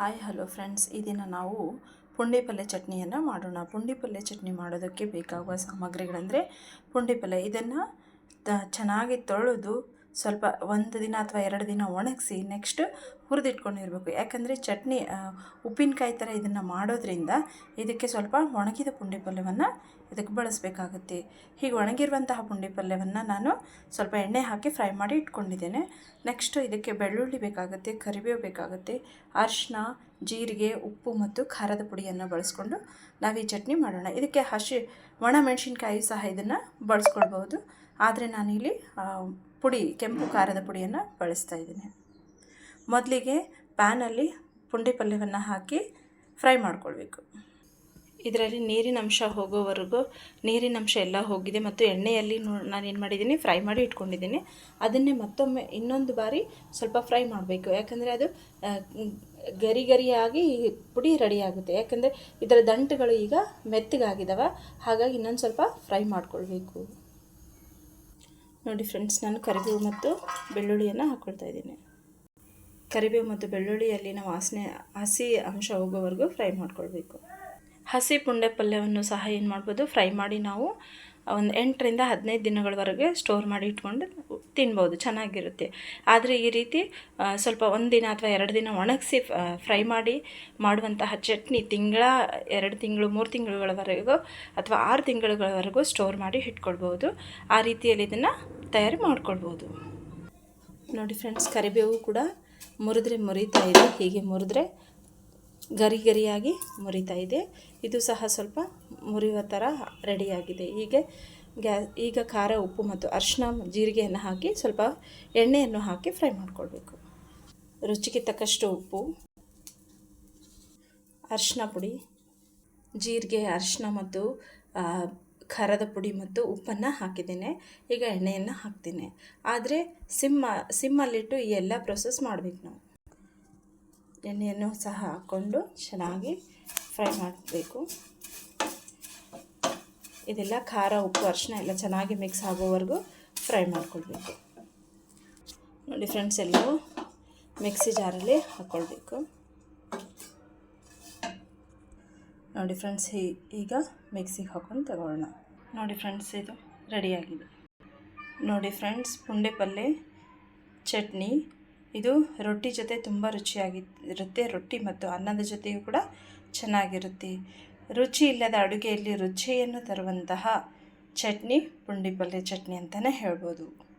Hi, hello friends. ಈ ದಿನ ನಾವು ಪುಂಡಿ ಪಲ್ಯ ಚಟ್ನಿಯನ್ನು ಮಾಡೋಣ. ಪುಂಡಿ ಪಲ್ಯ ಚಟ್ನಿ ಮಾಡೋದಕ್ಕೆ ಬೇಕಾಗುವ ಸಾಮಗ್ರಿಗಳಂದರೆ ಪುಂಡಿ ಪಲ್ಯ ಇದನ್ನು ಚೆನ್ನಾಗಿ ತೊಳೆದು ಸ್ವಲ್ಪ ಒಂದು ದಿನ ಅಥವಾ ಎರಡು ದಿನ ಒಣಗಿಸಿ ನೆಕ್ಸ್ಟ್ ಹುರಿದಿಟ್ಕೊಂಡಿರಬೇಕು. ಯಾಕಂದರೆ ಚಟ್ನಿ ಉಪ್ಪಿನಕಾಯಿ ಥರ ಇದನ್ನು ಮಾಡೋದ್ರಿಂದ ಇದಕ್ಕೆ ಸ್ವಲ್ಪ ಒಣಗಿದ ಪುಂಡಿ ಪಲ್ಯವನ್ನು ಇದಕ್ಕೆ ಬಳಸಬೇಕಾಗುತ್ತೆ. ಹೀಗೆ ಒಣಗಿರುವಂತಹ ಪುಂಡಿ ಪಲ್ಯವನ್ನು ನಾನು ಸ್ವಲ್ಪ ಎಣ್ಣೆ ಹಾಕಿ ಫ್ರೈ ಮಾಡಿ ಇಟ್ಕೊಂಡಿದ್ದೇನೆ. ನೆಕ್ಸ್ಟ್ ಇದಕ್ಕೆ ಬೆಳ್ಳುಳ್ಳಿ ಬೇಕಾಗುತ್ತೆ, ಕರಿಬೇವು ಬೇಕಾಗುತ್ತೆ ಅರಿಶಿನ ಜೀರಿಗೆ, ಉಪ್ಪು ಮತ್ತು ಖಾರದ ಪುಡಿಯನ್ನು ಬಳಸ್ಕೊಂಡು ನಾವು ಈ ಚಟ್ನಿ ಮಾಡೋಣ. ಇದಕ್ಕೆ ಹಸಿ ಒಣ ಮೆಣಸಿನ್ಕಾಯಿ ಸಹ ಇದನ್ನು ಬಳಸ್ಕೊಳ್ಬೋದು ಆದರೆ ನಾನಿಲ್ಲಿ ಪುಡಿ, ಕೆಂಪು ಖಾರದ ಪುಡಿಯನ್ನು ಬಳಸ್ತಾ ಇದ್ದೀನಿ. ಮೊದಲಿಗೆ ಪ್ಯಾನಲ್ಲಿ ಪುಂಡಿ ಪಲ್ಯವನ್ನು ಹಾಕಿ ಫ್ರೈ ಮಾಡ್ಕೊಳ್ಬೇಕು. ಇದರಲ್ಲಿ ನೀರಿನ ಅಂಶ ಹೋಗೋವರೆಗೂ ನೀರಿನ ಅಂಶ ಎಲ್ಲ ಹೋಗಿದೆ ಮತ್ತು ಎಣ್ಣೆಯಲ್ಲಿ ನಾನು ಏನು ಮಾಡಿದ್ದೀನಿ, ಫ್ರೈ ಮಾಡಿ ಇಟ್ಕೊಂಡಿದ್ದೀನಿ. ಅದನ್ನೇ ಮತ್ತೊಮ್ಮೆ ಇನ್ನೊಂದು ಬಾರಿ ಸ್ವಲ್ಪ ಫ್ರೈ ಮಾಡಬೇಕು. ಯಾಕಂದರೆ ಅದು ಗರಿ ಗರಿಯಾಗಿ ಪುಡಿ ರೆಡಿ ಆಗುತ್ತೆ. ಯಾಕಂದರೆ ಇದರ ದಂಟುಗಳು ಈಗ ಮೆತ್ತಗಾಗಿದ್ದಾವೆ ಹಾಗಾಗಿ ಇನ್ನೊಂದು ಸ್ವಲ್ಪ ಫ್ರೈ ಮಾಡ್ಕೊಳ್ಬೇಕು. ನೋಡಿ ಫ್ರೆಂಡ್ಸ್ ನಾನು ಕರಿಬೇವು ಮತ್ತು ಬೆಳ್ಳುಳ್ಳಿಯನ್ನು ಹಾಕ್ಕೊಳ್ತಾ ಇದ್ದೀನಿ. ಕರಿಬೇವು ಮತ್ತು ಬೆಳ್ಳುಳ್ಳಿಯಲ್ಲಿನ ವಾಸನೆ, ಹಸಿ ಅಂಶ ಹೋಗೋವರೆಗೂ ಫ್ರೈ ಮಾಡ್ಕೊಳ್ಬೇಕು. ಹಸಿ ಪುಂಡೆ ಪಲ್ಯವನ್ನು ಸಹ ಏನು ಮಾಡ್ಬೋದು ಫ್ರೈ ಮಾಡಿ ನಾವು ಒಂದು ಎಂಟರಿಂದ ಹದಿನೈದು ದಿನಗಳವರೆಗೆ ಸ್ಟೋರ್ ಮಾಡಿ ಇಟ್ಕೊಂಡು ತಿನ್ಬೋದು, ಚೆನ್ನಾಗಿರುತ್ತೆ. ಆದರೆ ಈ ರೀತಿ ಸ್ವಲ್ಪ ಒಂದು ದಿನ ಅಥವಾ ಎರಡು ದಿನ ಒಣಗಿಸಿ ಫ್ರೈ ಮಾಡಿ ಮಾಡುವಂತಹ ಚಟ್ನಿ ತಿಂಗಳ, ಎರಡು ತಿಂಗಳು, ಮೂರು ತಿಂಗಳುಗಳವರೆಗೂ ಅಥವಾ ಆರು ತಿಂಗಳುಗಳವರೆಗೂ ಸ್ಟೋರ್ ಮಾಡಿ ಇಟ್ಕೊಳ್ಬೋದು. ಆ ರೀತಿಯಲ್ಲಿ ಇದನ್ನು ತಯಾರಿ ಮಾಡ್ಕೊಳ್ಬೋದು. ನೋಡಿ ಫ್ರೆಂಡ್ಸ್ ಕರಿಬೇವು ಕೂಡ ಮುರಿದ್ರೆ ಮುರಿತಾ ಇದೆ, ಹೀಗೆ ಮುರಿದ್ರೆ ಗರಿ ಗರಿಯಾಗಿ ಮುರಿತಾ ಇದೆ. ಇದು ಸಹ ಸ್ವಲ್ಪ ಮುರಿಯುವ ಥರ ರೆಡಿಯಾಗಿದೆ. ಹೀಗೆ ಗ್ಯಾ, ಈಗ ಖಾರ, ಉಪ್ಪು ಮತ್ತು ಅರಿಶಿನ ಜೀರಿಗೆಯನ್ನು ಹಾಕಿ ಸ್ವಲ್ಪ ಎಣ್ಣೆಯನ್ನು ಹಾಕಿ ಫ್ರೈ ಮಾಡಿಕೊಳ್ಬೇಕು. ರುಚಿಗೆ ತಕ್ಕಷ್ಟು ಉಪ್ಪು ಅರಿಶಿನ ಪುಡಿ, ಜೀರಿಗೆ ಅರಿಶಿನ ಮತ್ತು ಖಾರದ ಪುಡಿ ಮತ್ತು ಉಪ್ಪನ್ನು ಹಾಕಿದ್ದೇನೆ. ಈಗ ಎಣ್ಣೆಯನ್ನು ಹಾಕ್ತೀನಿ. ಆದರೆ ಸಿಮ್ಮ ಸಿಮ್ಮಲ್ಲಿಟ್ಟು ಈ ಎಲ್ಲ ಪ್ರೊಸೆಸ್ ಮಾಡಬೇಕು ನಾವು. ಎಣ್ಣೆಯನ್ನು ಸಹ ಹಾಕ್ಕೊಂಡು ಚೆನ್ನಾಗಿ ಫ್ರೈ ಮಾಡಬೇಕು. ಇದೆಲ್ಲ ಖಾರ, ಉಪ್ಪು ಅರಿಶಿನ ಎಲ್ಲ ಚೆನ್ನಾಗಿ ಮಿಕ್ಸ್ ಆಗೋವರೆಗೂ ಫ್ರೈ ಮಾಡ್ಕೊಳ್ಬೇಕು. ನೋಡಿ ಫ್ರೆಂಡ್ಸ್, ಎಲ್ಲವೂ ಮಿಕ್ಸಿ ಜಾರಲ್ಲಿ ಹಾಕ್ಕೊಳ್ಬೇಕು ನೋಡಿ ಫ್ರೆಂಡ್ಸ್ ಈಗ ಮಿಕ್ಸಿಗೆ ಹಾಕ್ಕೊಂಡು ತಗೊಳ್ಳೋಣ. ನೋಡಿ ಫ್ರೆಂಡ್ಸ್, ಇದು ರೆಡಿಯಾಗಿದೆ. ನೋಡಿ ಫ್ರೆಂಡ್ಸ್, ಪುಂಡೆ ಪಲ್ಯ ಚಟ್ನಿ ಇದು ರೊಟ್ಟಿ ಜೊತೆ ತುಂಬ ರುಚಿಯಾಗಿರುತ್ತೆ ರೊಟ್ಟಿ ಮತ್ತು ಅನ್ನದ ಜೊತೆಯೂ ಕೂಡ ಚೆನ್ನಾಗಿರುತ್ತೆ. ರುಚಿ ಇಲ್ಲದ ಅಡುಗೆಯಲ್ಲಿ ರುಚಿಯನ್ನು ತರುವಂತಹ ಚಟ್ನಿ, ಪುಂಡಿ ಪಲ್ಯ ಚಟ್ನಿ ಅಂತಲೇ ಹೇಳ್ಬೋದು.